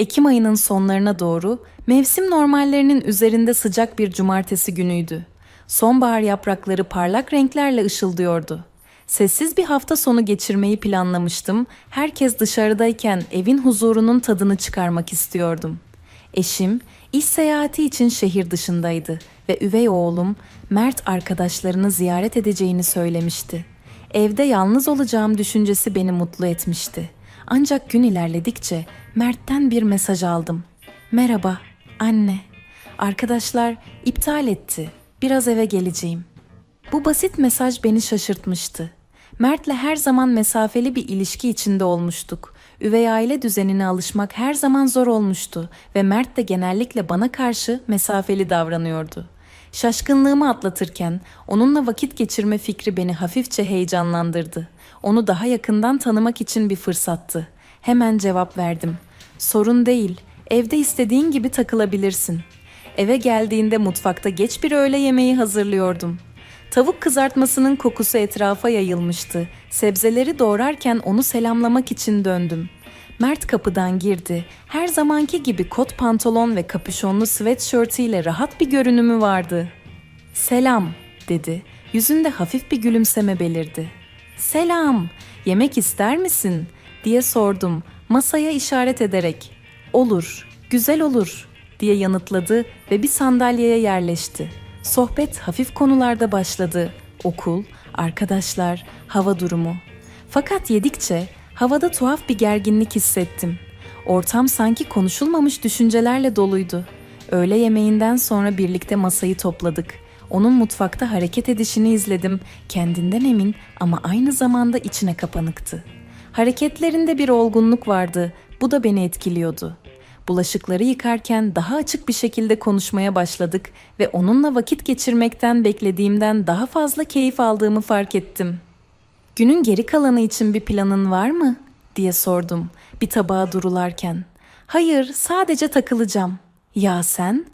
Ekim ayının sonlarına doğru mevsim normallerinin üzerinde sıcak bir cumartesi günüydü. Sonbahar yaprakları parlak renklerle ışıldıyordu. Sessiz bir hafta sonu geçirmeyi planlamıştım. Herkes dışarıdayken evin huzurunun tadını çıkarmak istiyordum. Eşim iş seyahati için şehir dışındaydı ve üvey oğlum Mert arkadaşlarını ziyaret edeceğini söylemişti. Evde yalnız olacağım düşüncesi beni mutlu etmişti. Ancak gün ilerledikçe Mert'ten bir mesaj aldım. Merhaba, anne. Arkadaşlar iptal etti. Biraz eve geleceğim. Bu basit mesaj beni şaşırtmıştı. Mert'le her zaman mesafeli bir ilişki içinde olmuştuk. Üvey aile düzenine alışmak her zaman zor olmuştu ve Mert de genellikle bana karşı mesafeli davranıyordu. Şaşkınlığımı atlatırken onunla vakit geçirme fikri beni hafifçe heyecanlandırdı. Onu daha yakından tanımak için bir fırsattı. Hemen cevap verdim. Sorun değil, evde istediğin gibi takılabilirsin. Eve geldiğinde mutfakta geç bir öğle yemeği hazırlıyordum. Tavuk kızartmasının kokusu etrafa yayılmıştı. Sebzeleri doğrarken onu selamlamak için döndüm. Mert kapıdan girdi. Her zamanki gibi kot pantolon ve kapüşonlu sweatshirtiyle rahat bir görünümü vardı. Selam, dedi. Yüzünde hafif bir gülümseme belirdi. Selam, yemek ister misin? diye sordum masaya işaret ederek. Olur, güzel olur diye yanıtladı ve bir sandalyeye yerleşti. Sohbet hafif konularda başladı. Okul, arkadaşlar, hava durumu. Fakat yedikçe havada tuhaf bir gerginlik hissettim. Ortam sanki konuşulmamış düşüncelerle doluydu. Öğle yemeğinden sonra birlikte masayı topladık. Onun mutfakta hareket edişini izledim. Kendinden emin ama aynı zamanda içine kapanıktı. Hareketlerinde bir olgunluk vardı. Bu da beni etkiliyordu. Bulaşıkları yıkarken daha açık bir şekilde konuşmaya başladık ve onunla vakit geçirmekten beklediğimden daha fazla keyif aldığımı fark ettim. Günün geri kalanı için bir planın var mı? diye sordum bir tabağa durularken. Hayır, sadece takılacağım. Ya sen?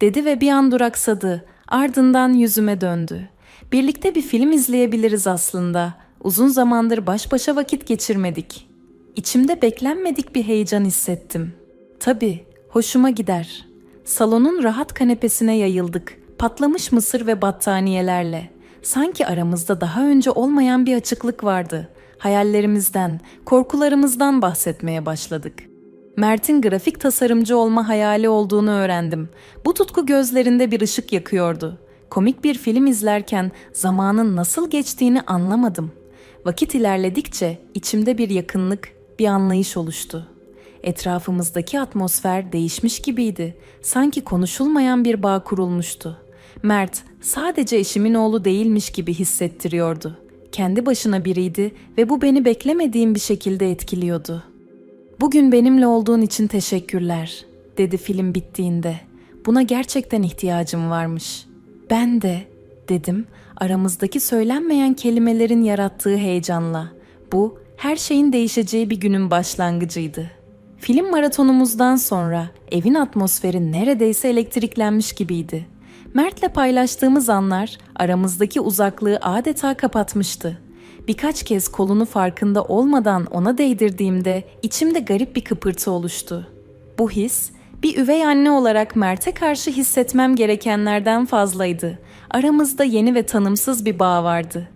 dedi ve bir an duraksadı. Ardından yüzüme döndü. Birlikte bir film izleyebiliriz aslında. Uzun zamandır baş başa vakit geçirmedik. İçimde beklenmedik bir heyecan hissettim. Tabii, hoşuma gider. Salonun rahat kanepesine yayıldık. Patlamış mısır ve battaniyelerle. Sanki aramızda daha önce olmayan bir açıklık vardı. Hayallerimizden, korkularımızdan bahsetmeye başladık. Mert'in grafik tasarımcı olma hayali olduğunu öğrendim. Bu tutku gözlerinde bir ışık yakıyordu. Komik bir film izlerken zamanın nasıl geçtiğini anlamadım. Vakit ilerledikçe içimde bir yakınlık, bir anlayış oluştu. Etrafımızdaki atmosfer değişmiş gibiydi. Sanki konuşulmayan bir bağ kurulmuştu. Mert sadece eşimin oğlu değilmiş gibi hissettiriyordu. Kendi başına biriydi ve bu beni beklemediğim bir şekilde etkiliyordu. Bugün benimle olduğun için teşekkürler, dedi film bittiğinde. Buna gerçekten ihtiyacım varmış. Ben de, dedim, aramızdaki söylenmeyen kelimelerin yarattığı heyecanla. Bu, her şeyin değişeceği bir günün başlangıcıydı. Film maratonumuzdan sonra evin atmosferi neredeyse elektriklenmiş gibiydi. Mert'le paylaştığımız anlar aramızdaki uzaklığı adeta kapatmıştı. Birkaç kez kolunu farkında olmadan ona değdirdiğimde içimde garip bir kıpırtı oluştu. Bu his bir üvey anne olarak Mert'e karşı hissetmem gerekenlerden fazlaydı. Aramızda yeni ve tanımsız bir bağ vardı.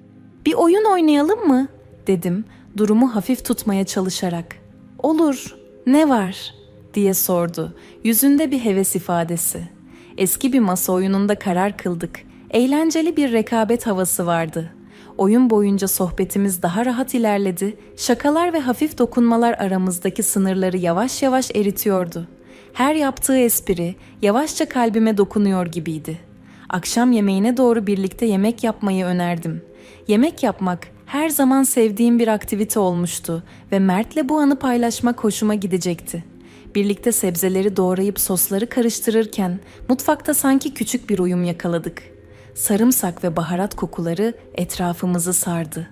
Bir oyun oynayalım mı? dedim durumu hafif tutmaya çalışarak. Olur, ne var? diye sordu. Yüzünde bir heves ifadesi. Eski bir masa oyununda karar kıldık. Eğlenceli bir rekabet havası vardı. Oyun boyunca sohbetimiz daha rahat ilerledi. Şakalar ve hafif dokunmalar aramızdaki sınırları yavaş yavaş eritiyordu. Her yaptığı espri yavaşça kalbime dokunuyor gibiydi. Akşam yemeğine doğru birlikte yemek yapmayı önerdim. Yemek yapmak her zaman sevdiğim bir aktivite olmuştu ve Mert'le bu anı paylaşmak hoşuma gidecekti. Birlikte sebzeleri doğrayıp sosları karıştırırken mutfakta sanki küçük bir uyum yakaladık. Sarımsak ve baharat kokuları etrafımızı sardı.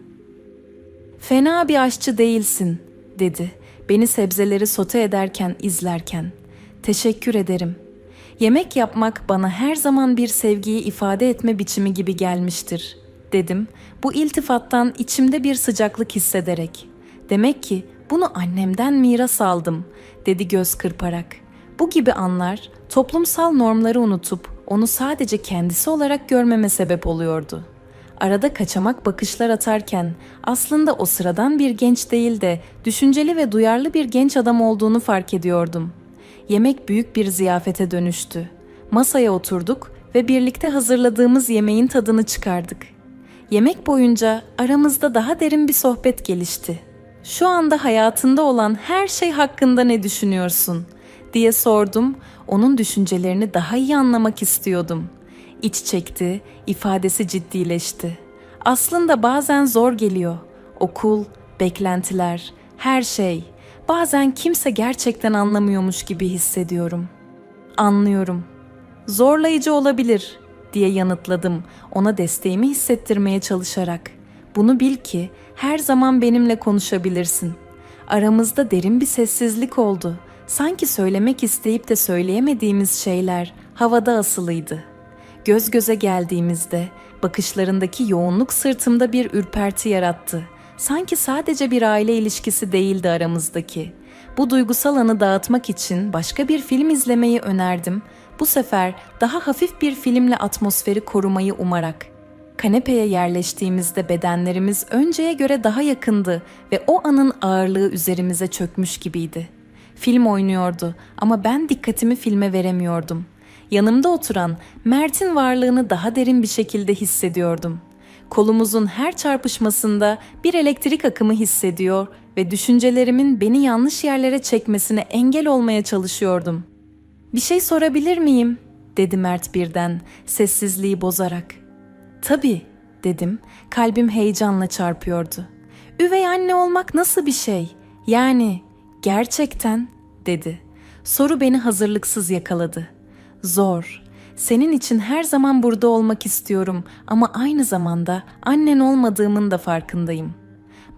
Fena bir aşçı değilsin, dedi. Beni sebzeleri sote ederken izlerken. Teşekkür ederim. Yemek yapmak bana her zaman bir sevgiyi ifade etme biçimi gibi gelmiştir, dedim. Bu iltifattan içimde bir sıcaklık hissederek. Demek ki bunu annemden miras aldım. Dedi göz kırparak. Bu gibi anlar toplumsal normları unutup onu sadece kendisi olarak görmeme sebep oluyordu. Arada kaçamak bakışlar atarken aslında o sıradan bir genç değil de düşünceli ve duyarlı bir genç adam olduğunu fark ediyordum. Yemek büyük bir ziyafete dönüştü. Masaya oturduk ve birlikte hazırladığımız yemeğin tadını çıkardık. Yemek boyunca aramızda daha derin bir sohbet gelişti. Şu anda hayatında olan her şey hakkında ne düşünüyorsun diye sordum. Onun düşüncelerini daha iyi anlamak istiyordum. İç çekti, ifadesi ciddileşti. Aslında bazen zor geliyor. Okul, beklentiler, her şey. Bazen kimse gerçekten anlamıyormuş gibi hissediyorum. Anlıyorum. Zorlayıcı olabilir diye yanıtladım ona desteğimi hissettirmeye çalışarak. Bunu bil ki her zaman benimle konuşabilirsin. Aramızda derin bir sessizlik oldu. Sanki söylemek isteyip de söyleyemediğimiz şeyler havada asılıydı. Göz göze geldiğimizde bakışlarındaki yoğunluk sırtımda bir ürperti yarattı. Sanki sadece bir aile ilişkisi değildi aramızdaki. Bu duygusal anı dağıtmak için başka bir film izlemeyi önerdim. Bu sefer daha hafif bir filmle atmosferi korumayı umarak. Kanepeye yerleştiğimizde bedenlerimiz önceye göre daha yakındı ve o anın ağırlığı üzerimize çökmüş gibiydi. Film oynuyordu ama ben dikkatimi filme veremiyordum. Yanımda oturan Mert'in varlığını daha derin bir şekilde hissediyordum. Kolumuzun her çarpışmasında bir elektrik akımı hissediyor ve düşüncelerimin beni yanlış yerlere çekmesine engel olmaya çalışıyordum. Bir şey sorabilir miyim? dedi Mert birden, sessizliği bozarak. Tabii, dedim. Kalbim heyecanla çarpıyordu. Üvey anne olmak nasıl bir şey? Yani gerçekten, dedi. Soru beni hazırlıksız yakaladı. Zor. Senin için her zaman burada olmak istiyorum ama aynı zamanda annen olmadığımın da farkındayım.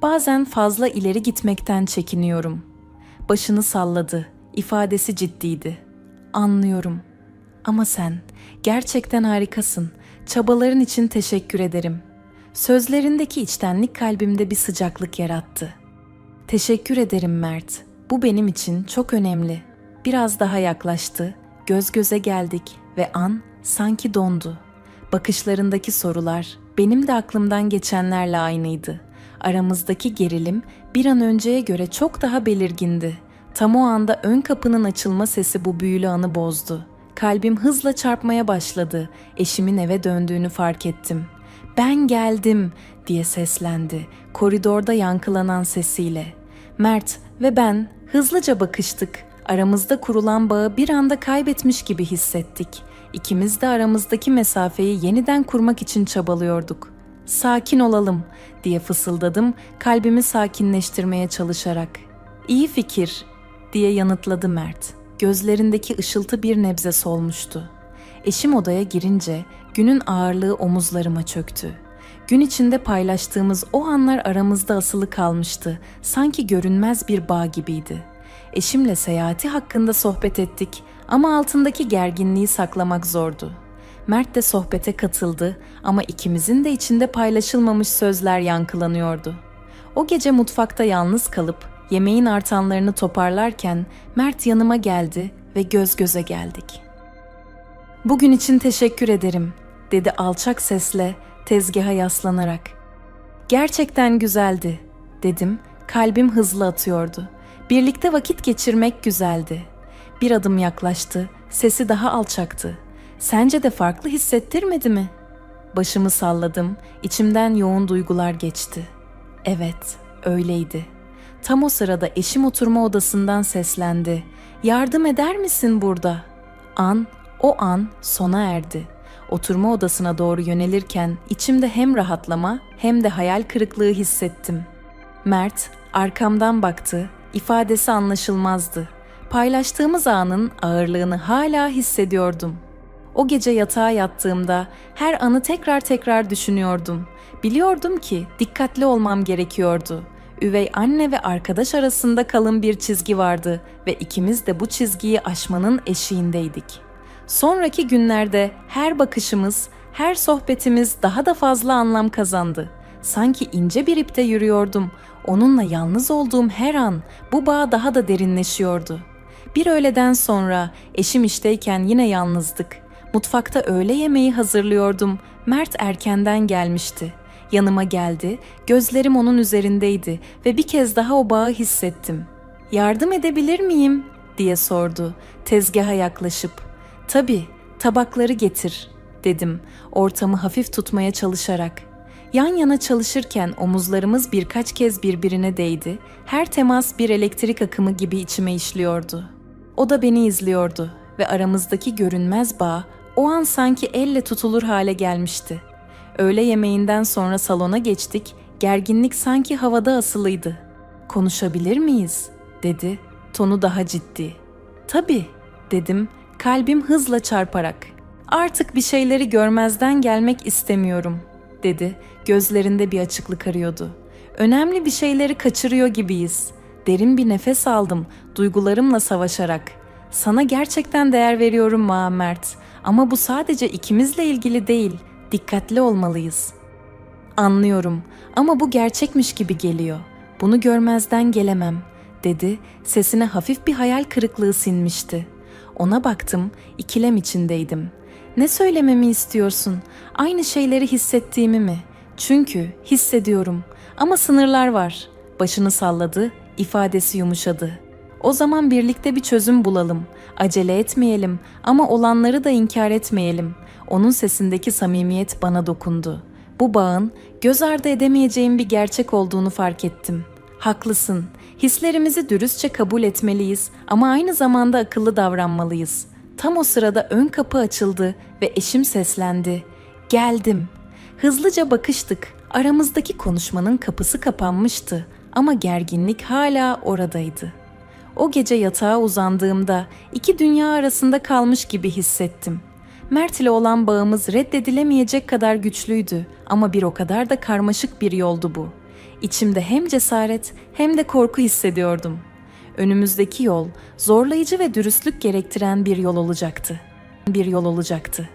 Bazen fazla ileri gitmekten çekiniyorum. Başını salladı. ifadesi ciddiydi. Anlıyorum. Ama sen gerçekten harikasın. Çabaların için teşekkür ederim. Sözlerindeki içtenlik kalbimde bir sıcaklık yarattı. Teşekkür ederim Mert. Bu benim için çok önemli. Biraz daha yaklaştı. Göz göze geldik ve an sanki dondu. Bakışlarındaki sorular benim de aklımdan geçenlerle aynıydı. Aramızdaki gerilim bir an önceye göre çok daha belirgindi. Tam o anda ön kapının açılma sesi bu büyülü anı bozdu. Kalbim hızla çarpmaya başladı. Eşimin eve döndüğünü fark ettim. Ben geldim diye seslendi koridorda yankılanan sesiyle. Mert ve ben hızlıca bakıştık. Aramızda kurulan bağı bir anda kaybetmiş gibi hissettik. İkimiz de aramızdaki mesafeyi yeniden kurmak için çabalıyorduk. Sakin olalım diye fısıldadım kalbimi sakinleştirmeye çalışarak. İyi fikir diye yanıtladı Mert. Gözlerindeki ışıltı bir nebze solmuştu. Eşim odaya girince günün ağırlığı omuzlarıma çöktü. Gün içinde paylaştığımız o anlar aramızda asılı kalmıştı. Sanki görünmez bir bağ gibiydi. Eşimle seyahati hakkında sohbet ettik ama altındaki gerginliği saklamak zordu. Mert de sohbete katıldı ama ikimizin de içinde paylaşılmamış sözler yankılanıyordu. O gece mutfakta yalnız kalıp yemeğin artanlarını toparlarken Mert yanıma geldi ve göz göze geldik. Bugün için teşekkür ederim, dedi alçak sesle tezgaha yaslanarak. Gerçekten güzeldi, dedim. Kalbim hızlı atıyordu. Birlikte vakit geçirmek güzeldi. Bir adım yaklaştı, sesi daha alçaktı. Sence de farklı hissettirmedi mi? Başımı salladım, içimden yoğun duygular geçti. Evet, öyleydi. Tam o sırada eşim oturma odasından seslendi. Yardım eder misin burada? An, o an sona erdi. Oturma odasına doğru yönelirken içimde hem rahatlama hem de hayal kırıklığı hissettim. Mert arkamdan baktı, ifadesi anlaşılmazdı. Paylaştığımız anın ağırlığını hala hissediyordum. O gece yatağa yattığımda her anı tekrar tekrar düşünüyordum. Biliyordum ki dikkatli olmam gerekiyordu. Üvey anne ve arkadaş arasında kalın bir çizgi vardı ve ikimiz de bu çizgiyi aşmanın eşiğindeydik. Sonraki günlerde her bakışımız, her sohbetimiz daha da fazla anlam kazandı. Sanki ince bir ipte yürüyordum. Onunla yalnız olduğum her an bu bağ daha da derinleşiyordu. Bir öğleden sonra eşim işteyken yine yalnızdık. Mutfakta öğle yemeği hazırlıyordum. Mert erkenden gelmişti. Yanıma geldi, gözlerim onun üzerindeydi ve bir kez daha o bağı hissettim. Yardım edebilir miyim? diye sordu tezgaha yaklaşıp. Tabii, tabakları getir dedim ortamı hafif tutmaya çalışarak. Yan yana çalışırken omuzlarımız birkaç kez birbirine değdi. Her temas bir elektrik akımı gibi içime işliyordu. O da beni izliyordu ve aramızdaki görünmez bağ o an sanki elle tutulur hale gelmişti. Öğle yemeğinden sonra salona geçtik. Gerginlik sanki havada asılıydı. Konuşabilir miyiz? dedi. Tonu daha ciddi. Tabii, dedim. Kalbim hızla çarparak. Artık bir şeyleri görmezden gelmek istemiyorum, dedi. Gözlerinde bir açıklık arıyordu. Önemli bir şeyleri kaçırıyor gibiyiz. Derin bir nefes aldım, duygularımla savaşarak. Sana gerçekten değer veriyorum Muammert. Ama bu sadece ikimizle ilgili değil. Dikkatli olmalıyız. Anlıyorum ama bu gerçekmiş gibi geliyor. Bunu görmezden gelemem, dedi. Sesine hafif bir hayal kırıklığı sinmişti. Ona baktım, ikilem içindeydim. Ne söylememi istiyorsun? Aynı şeyleri hissettiğimi mi? Çünkü hissediyorum ama sınırlar var. Başını salladı, ifadesi yumuşadı. O zaman birlikte bir çözüm bulalım. Acele etmeyelim ama olanları da inkar etmeyelim. Onun sesindeki samimiyet bana dokundu. Bu bağın göz ardı edemeyeceğim bir gerçek olduğunu fark ettim. Haklısın. Hislerimizi dürüstçe kabul etmeliyiz ama aynı zamanda akıllı davranmalıyız. Tam o sırada ön kapı açıldı ve eşim seslendi. Geldim. Hızlıca bakıştık. Aramızdaki konuşmanın kapısı kapanmıştı ama gerginlik hala oradaydı. O gece yatağa uzandığımda iki dünya arasında kalmış gibi hissettim. Mert ile olan bağımız reddedilemeyecek kadar güçlüydü ama bir o kadar da karmaşık bir yoldu bu. İçimde hem cesaret hem de korku hissediyordum. Önümüzdeki yol zorlayıcı ve dürüstlük gerektiren bir yol olacaktı. Bir yol olacaktı.